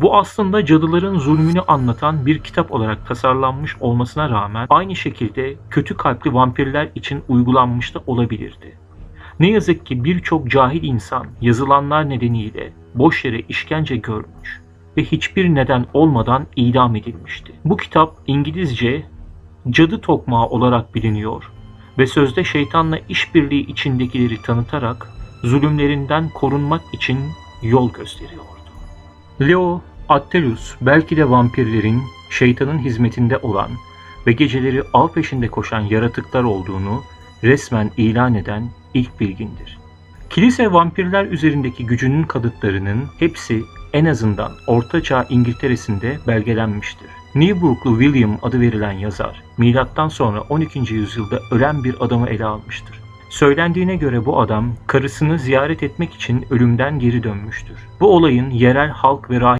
Bu aslında cadıların zulmünü anlatan bir kitap olarak tasarlanmış olmasına rağmen aynı şekilde kötü kalpli vampirler için uygulanmış da olabilirdi. Ne yazık ki birçok cahil insan yazılanlar nedeniyle boş yere işkence görmüş ve hiçbir neden olmadan idam edilmişti. Bu kitap İngilizce cadı tokmağı olarak biliniyor ve sözde şeytanla işbirliği içindekileri tanıtarak zulümlerinden korunmak için yol gösteriyordu. Leo Attalus belki de vampirlerin şeytanın hizmetinde olan ve geceleri av peşinde koşan yaratıklar olduğunu resmen ilan eden ilk bilgindir. Kilise vampirler üzerindeki gücünün kanıtlarının hepsi en azından Ortaçağ İngiltere'sinde belgelenmiştir. Newburgh'lu William adı verilen yazar, milattan sonra 12. yüzyılda ölen bir adamı ele almıştır. Söylendiğine göre bu adam karısını ziyaret etmek için ölümden geri dönmüştür. Bu olayın yerel halk ve